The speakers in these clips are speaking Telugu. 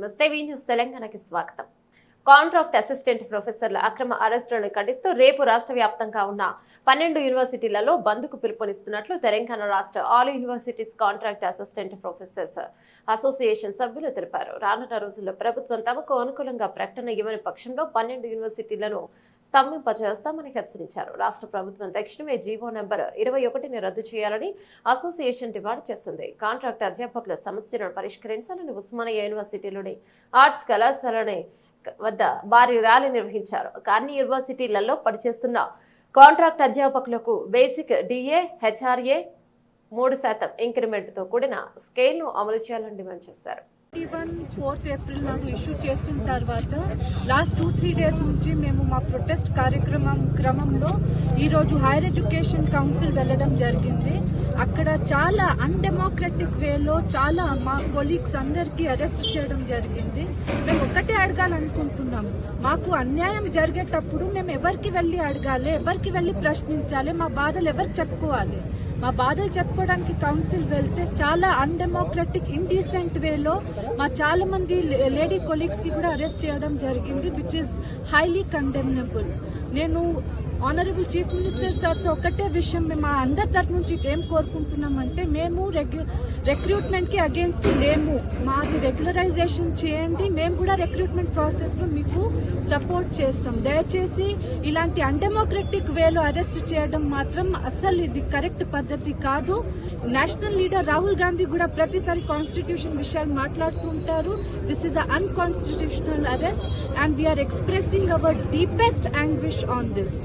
నమస్తే వి న్యూస్ తెలంగాణకి స్వాగతం. కాంట్రాక్ట్ అసిస్టెంట్ ప్రొఫెసర్ల అక్రమ అరెస్టులను ఖండిస్తూ రేపు రాష్ట్ర వ్యాప్తంగా ఉన్న పన్నెండు యూనివర్సిటీలలో బంద్కు పిలుపునిస్తున్నట్లు తెలంగాణ రాష్ట్ర all universities contract assistant professors association సభ్యులు తెలిపారు. రానున్న రోజుల్లో ప్రభుత్వం తమకు అనుకూలంగా ప్రకటన ఇవ్వని పక్షంలో పన్నెండు యూనివర్సిటీలను స్తంభింపజేస్తామని హెచ్చరించారు. రాష్ట్ర ప్రభుత్వం తక్షణమే జీవో నెంబర్ ఇరవై ఒకటిని రద్దు చేయాలని అసోసియేషన్ డిమాండ్ చేస్తుంది. కాంట్రాక్ట్ అధ్యాపకుల సమస్యలను పరిష్కరించాలని ఉస్మానియా యూనివర్సిటీలోని ఆర్ట్స్ కళాశాలని వద్ద భారీ ర్యాలీ నిర్వహించారు. అన్ని యూనివర్సిటీలలో పనిచేస్తున్న కాంట్రాక్ట్ అధ్యాపకులకు బేసిక్ డిఏ హెచ్ఆర్ఏ మూడు శాతం ఇంక్రిమెంట్తో కూడిన స్కేల్ను అమలు చేయాలని డిమాండ్ చేశారు. వన్ ఫోర్త్ ఏప్రిల్ మాకు ఇష్యూ చేసిన తర్వాత లాస్ట్ టూ త్రీ డేస్ నుంచి మేము మా ప్రొటెస్ట్ కార్యక్రమం క్రమంలో ఈరోజు హైయర్ ఎడ్యుకేషన్ కౌన్సిల్ వెళ్ళడం జరిగింది. అక్కడ చాలా అన్డెమోక్రటిక్ వేలో చాలా మా కొలీగ్స్ అందరికీ అరెస్ట్ చేయడం జరిగింది. మేము ఒక్కటే అడగాలనుకుంటున్నాము మాకు అన్యాయం జరిగేటప్పుడు మేము ఎవరికి వెళ్ళి అడగాలి ఎవరికి వెళ్ళి ప్రశ్నించాలి మా బాధలు ఎవరికి చెప్పుకోవాలి? మా బాధలు చెప్పుకోవడానికి కౌన్సిల్ వెళ్తే చాలా అన్డెమోక్రటిక్ ఇండీసెంట్ వేలో మా చాలా మంది లేడీ కొలీగ్స్కి కూడా అరెస్ట్ చేయడం జరిగింది విచ్ ఇస్ హైలీ కండెమ్నబుల్ నేను ఆనరబుల్ చీఫ్ మినిస్టర్ సార్తో ఒకటే విషయం మేము మా అందరి తరఫు నుంచి ఏం కోరుకుంటున్నామంటే మేము రెగ్యు కి అగేన్స్ట్ లేము. మాది రెగ్యులరైజేషన్ చేయండి. మేము కూడా రిక్రూట్మెంట్ ప్రాసెస్లో మీకు సపోర్ట్ చేస్తాం. దయచేసి ఇలాంటి అన్డెమోక్రటిక్ వేలో అరెస్ట్ చేయడం మాత్రం అస్సలు ఇది కరెక్ట్ పద్ధతి కాదు. నేషనల్ లీడర్ రాహుల్ గాంధీ కూడా ప్రతిసారి కాన్స్టిట్యూషన్ విషయాలు మాట్లాడుతూ ఉంటారు. This uh unconstitutional arrest and we are expressing our deepest anguish on this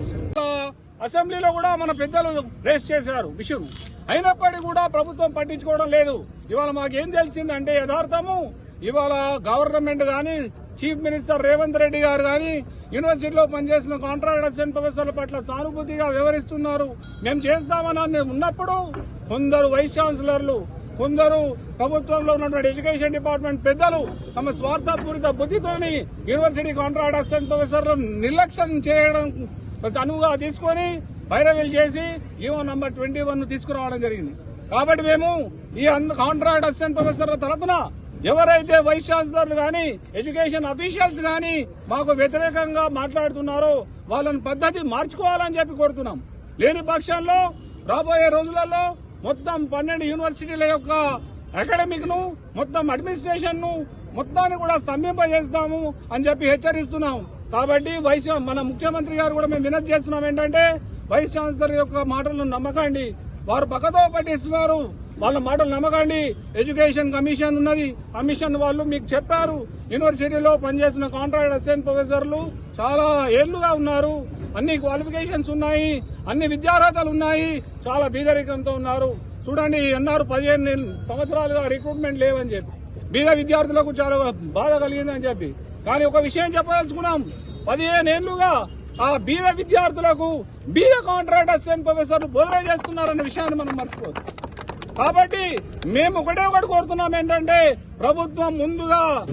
అసెంబ్లీలో కూడా మన పెద్దలు రేస్ చేశారు విషయం అయినప్పటికీ కూడా ప్రభుత్వం పట్టించుకోవడం లేదు. ఇవాళ మాకేం తెలిసిందంటే యథార్థము ఇవాళ గవర్నమెంట్ కానీ చీఫ్ మినిస్టర్ రేవంత్ రెడ్డి గారు కానీ యూనివర్సిటీలో పనిచేసిన కాంట్రాక్ట్ అసిస్టెంట్ ప్రొఫెసర్ల పట్ల సానుభూతిగా వ్యవహరిస్తున్నారు. మేము చేస్తామని ఉన్నప్పుడు కొందరు వైస్ ఛాన్సలర్లు కొందరు ప్రభుత్వంలో ఉన్నటువంటి ఎడ్యుకేషన్ డిపార్ట్మెంట్ పెద్దలు తమ స్వార్థపూరిత బుద్ధితోని యూనివర్సిటీ కాంట్రాక్ట్ అసిస్టెంట్ ప్రొఫెసర్లను నిర్లక్ష్యం చేయడం అనువుగా తీసుకొని బైరవీలు చేసి ఈవో నంబర్ ట్వంటీ వన్ తీసుకురావడం జరిగింది. కాబట్టి మేము ఈ కాంట్రాక్ట్ అసిస్టెంట్ ప్రొఫెసర్ల తరఫున ఎవరైతే వైస్ ఛాన్సలర్లు కానీ ఎడ్యుకేషన్ అఫీషియల్స్ కానీ మాకు వ్యతిరేకంగా మాట్లాడుతున్నారో వాళ్ళని పద్ధతి మార్చుకోవాలని చెప్పి కోరుతున్నాం. లేని పక్షంలో రాబోయే రోజులలో మొత్తం పన్నెండు యూనివర్సిటీల యొక్క అకాడమిక్ను మొత్తం అడ్మినిస్ట్రేషన్ను మొత్తాన్ని కూడా స్తంభింపజేస్తాము అని చెప్పి హెచ్చరిస్తున్నాము కాబట్టి వైస్ మన ముఖ్యమంత్రి గారు కూడా మేము వినతి చేస్తున్నాం ఏంటంటే వైస్ ఛాన్సలర్ యొక్క మాటలను నమ్మకండి. వారు పక్కతో పట్టిస్తున్నారు. వాళ్ళ మాటలు నమ్మకండి. ఎడ్యుకేషన్ కమిషన్ ఉన్నది. కమిషన్ వాళ్ళు మీకు చెప్పారు. యూనివర్సిటీలో పనిచేసిన కాంట్రాక్ట్ అసిస్టెంట్ ప్రొఫెసర్లు చాలా ఏళ్ళుగా ఉన్నారు. అన్ని క్వాలిఫికేషన్స్ ఉన్నాయి. అన్ని విద్యార్హతలు ఉన్నాయి. చాలా బీదరికంతో ఉన్నారు. చూడండి అన్నారు పదిహేను సంవత్సరాలుగా రిక్రూట్మెంట్ లేవని చెప్పి. బీద విద్యార్థులకు చాలా బాధ కలిగిందని చెప్పి. కానీ ఒక విషయం చెప్పదలుచుకున్నాం. పదిహేను ఏళ్ళుగా ఆ బీద విద్యార్థులకు బీద కాంట్రాక్ట్ అసిస్టెంట్ ప్రొఫెసర్లు బోధన చేస్తున్నారన్న విషయాన్ని మనం మర్చిపోదు. కాబట్టి మేము ఒకటే ఒకటి కోరుతున్నాం ఏంటంటే ప్రభుత్వం ముందుగా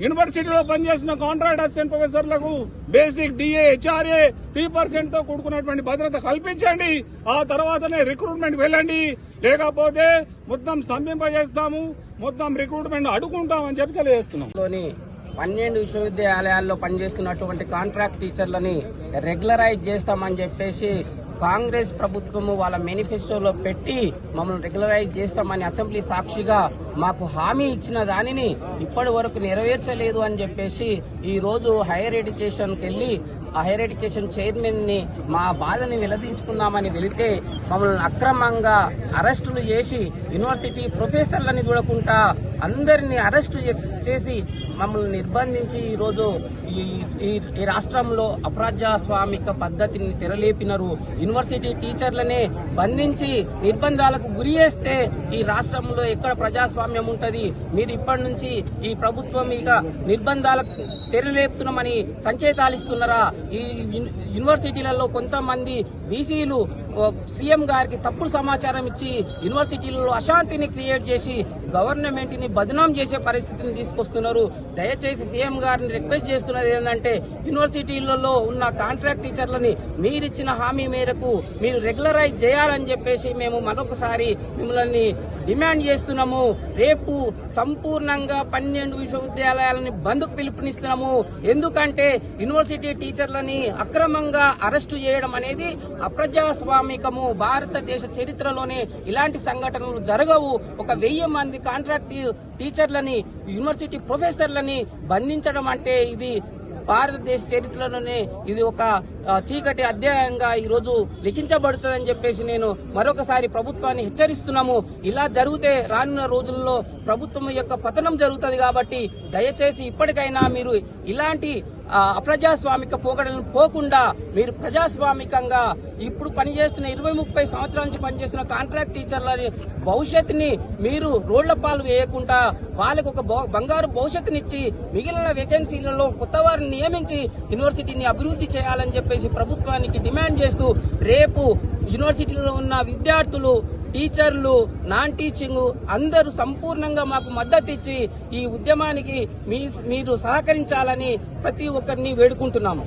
యూనివర్సిటీలో పనిచేసిన కాంట్రాక్ట్ అసిస్టెంట్ ప్రొఫెసర్లకు బేసిక్ డిఏ హెచ్ఆర్ఏ త్రీ పర్సెంట్తో కూడుకున్నటువంటి భద్రత కల్పించండి. ఆ తర్వాతనే రిక్రూట్మెంట్ వెళ్ళండి. లేకపోతే మొత్తం స్తంభింపజేస్తాము. మొత్తం రిక్రూట్మెంట్ అడుగుంటామని చెప్పి తెలియజేస్తున్నాం. పన్నెండు విశ్వవిద్యాలయాల్లో పనిచేస్తున్నటువంటి కాంట్రాక్ట్ టీచర్లని రెగ్యులరైజ్ చేస్తామని చెప్పేసి కాంగ్రెస్ ప్రభుత్వము వాళ్ళ మేనిఫెస్టోలో పెట్టి మమ్మల్ని రెగ్యులరైజ్ చేస్తామని అసెంబ్లీ సాక్షిగా మాకు హామీ ఇచ్చిన దానిని ఇప్పటి వరకు నెరవేర్చలేదు అని చెప్పేసి ఈ రోజు హైయర్ ఎడ్యుకేషన్కి వెళ్ళి హైయర్ ఎడ్యుకేషన్ చైర్మన్ని మా బాధని వెలదించుకుందామని వెళితే మమ్మల్ని అక్రమంగా అరెస్టులు చేసి యూనివర్సిటీ ప్రొఫెసర్లని చూడకుండా అందరినీ అరెస్టు చేసి మమ్మల్ని నిర్బంధించి ఈరోజు ఈ ఈ- రాష్ట్రంలో అప్రజాస్వామిక పద్ధతిని తెరలేపినారు. యూనివర్సిటీ టీచర్లనే బంధించి నిర్బంధాలకు గురి చేస్తే ఈ రాష్ట్రంలో ఎక్కడ ప్రజాస్వామ్యం ఉంటుంది? మీరు ఇప్పటి నుంచి ఈ ప్రభుత్వం ఇక నిర్బంధాలకు తెరలేపుతున్నామని సంకేతాలు ఇస్తున్నారా? ఈ యూనివర్సిటీలలో కొంతమంది బీసీలు సీఎం గారికి తప్పుడు సమాచారం ఇచ్చి యూనివర్సిటీలలో అశాంతిని క్రియేట్ చేసి గవర్నమెంట్ని బదనాం చేసే పరిస్థితిని తీసుకొస్తున్నారు. దయచేసి సీఎం గారిని రిక్వెస్ట్ చేస్తున్నది ఏంటంటే యూనివర్సిటీలలో ఉన్న కాంట్రాక్ట్ టీచర్లని మీరిచ్చిన హామీ మేరకు మీరు రెగ్యులరైజ్ చేయాలని చెప్పేసి మేము మరొకసారి మిమ్మల్ని డిమాండ్ చేస్తున్నాము. రేపు సంపూర్ణంగా పన్నెండు విశ్వవిద్యాలయాలని బంద్కు పిలుపునిస్తున్నాము. ఎందుకంటే యూనివర్సిటీ టీచర్లని అక్రమంగా అరెస్టు చేయడం అనేది అప్రజాస్వామికము. భారతదేశ చరిత్రలోనే ఇలాంటి సంఘటనలు జరగవు. ఒక వెయ్యి మంది కాంట్రాక్ట్ టీచర్లని యూనివర్సిటీ ప్రొఫెసర్లని బంధించడం అంటే ఇది భారతదేశ చరిత్రలోనే ఇది ఒక చీకటి అధ్యాయంగా ఈరోజు లిఖించబడుతుందని చెప్పేసి నేను మరొకసారి ప్రభుత్వాన్ని హెచ్చరిస్తున్నాము. ఇలా జరిగితే రానున్న రోజుల్లో ప్రభుత్వం యొక్క పతనం జరుగుతుంది కాబట్టి దయచేసి ఇప్పటికైనా మీరు ఇలాంటి అప్రజాస్వామిక పోకడలను పోకుండా మీరు ప్రజాస్వామికంగా ఇప్పుడు పనిచేస్తున్న ఇరవై ముప్పై సంవత్సరాల నుంచి పనిచేస్తున్న కాంట్రాక్ట్ టీచర్లని భవిష్యత్తుని మీరు రోడ్ల పాలు వేయకుండా వాళ్ళకు ఒక బంగారు భవిష్యత్తునిచ్చి మిగిలిన వేకెన్సీలలో కొత్త వారిని నియమించి యూనివర్సిటీని అభివృద్ధి చేయాలని చెప్పి చెప్పేసి ప్రభుత్వానికి డిమాండ్ చేస్తూ రేపు యూనివర్సిటీలో ఉన్న విద్యార్థులు టీచర్లు నాన్ టీచింగ్ అందరూ సంపూర్ణంగా మాకు మద్దతు ఇచ్చి ఈ ఉద్యమానికి మీ మీరు సహకరించాలని ప్రతి ఒక్కరిని వేడుకుంటున్నాము.